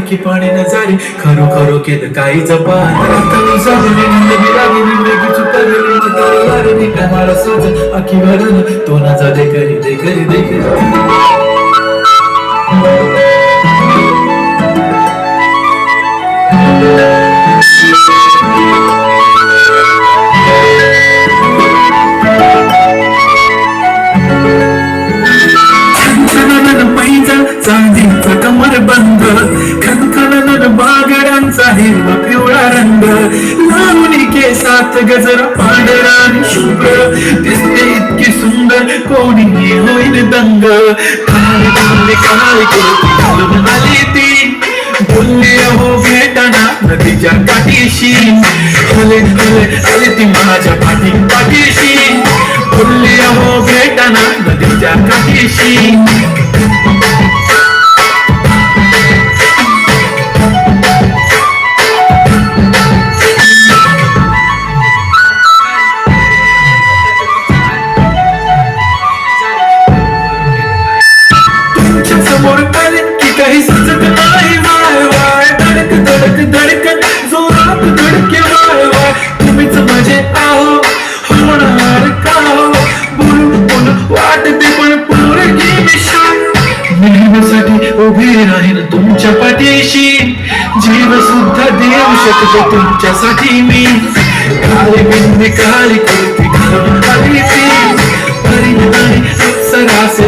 की पाणी न झाली खरो खरो केलं काहीच पान साजली निंदगी लागली निंदगी चुकली मला आखी भरून तो ना जा दे करी दे केसात गजर पांढरा आणि शुभ्र. दिसते इतकी सुंदर कोणीही होईल दंग. काय बोलली काळी घालून आली ती. बोलली अहो भेटाना नदीच्या काठीशी. हले हले हले ती माझ्या पाठी पाठीशी. बोलली अहो भेटाना नदीच्या काठीशी. काही सुचत नाही वाय वाय. धडक धडक जोरात धडके वाय वाय. तुम्हीच माझे आहो होणार का हो? बोलून बोलून वाटते पण पोरगी विषय नेहमीसाठी उभी तुमच्या पाठीशी. जीव सुद्धा देऊ शकतो तुमच्यासाठी मी. काळी बिंदी काळी कुर्ती घालून आली ती. परी नाही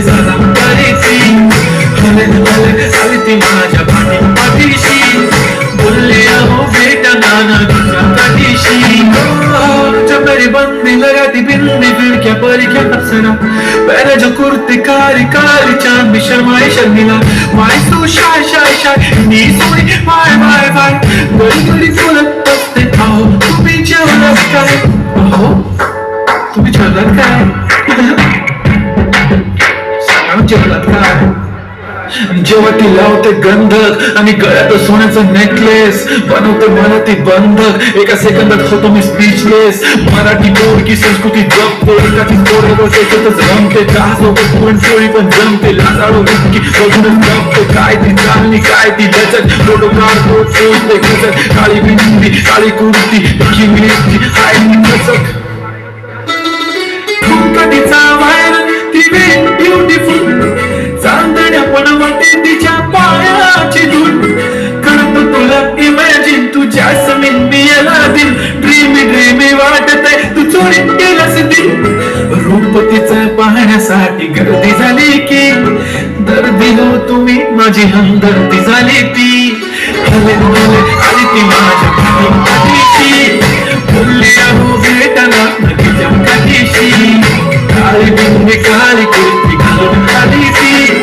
झाला परी ती. क्या परी क्या अप्सरा पहले जो कुर्ती काली काली चांदी शर्माई शर्मिला माय तू शाय शाय शाय नी सोनी माय माय माय गडी गडी फुलत असते अहो तुम्ही जेवलात काय अहो तुम्ही जेवलात काय सांगा जेवलात काय जेव्हा ती लावते गंधक आणि गळ्यात सोन्याचा नेकलेस बनवते मला ती बंधक एका सेकंदात होतो मी स्पीचलेस मराठी बोलकी संस्कृती जप पोरकाची ती पोरेवर त्याच्यातच रमते का सोबत पुरणपोळी पण जमते. लाजाळू इतकी बघूनच जमते काय ती चालणी काय ती लचक? फोटो काढतो सोडते खचक काळी बिंदी काळी कुर्ती किमली हाय ती लचक. फुंकटीचा इमॅजिन मी याला दिल ड्रीमी ड्रीमी वाटत तू चोरीत केलास दिल रूप तिचं पाहण्यासाठी गर्दी झाली की दर्दी हो तुम्ही माझी हमदर्दी झाली ती. आली ती माझ्या पाठी पाठीशी बोलली नदीच्या काठीशी काळी काळी कुर्ती घालून आली ती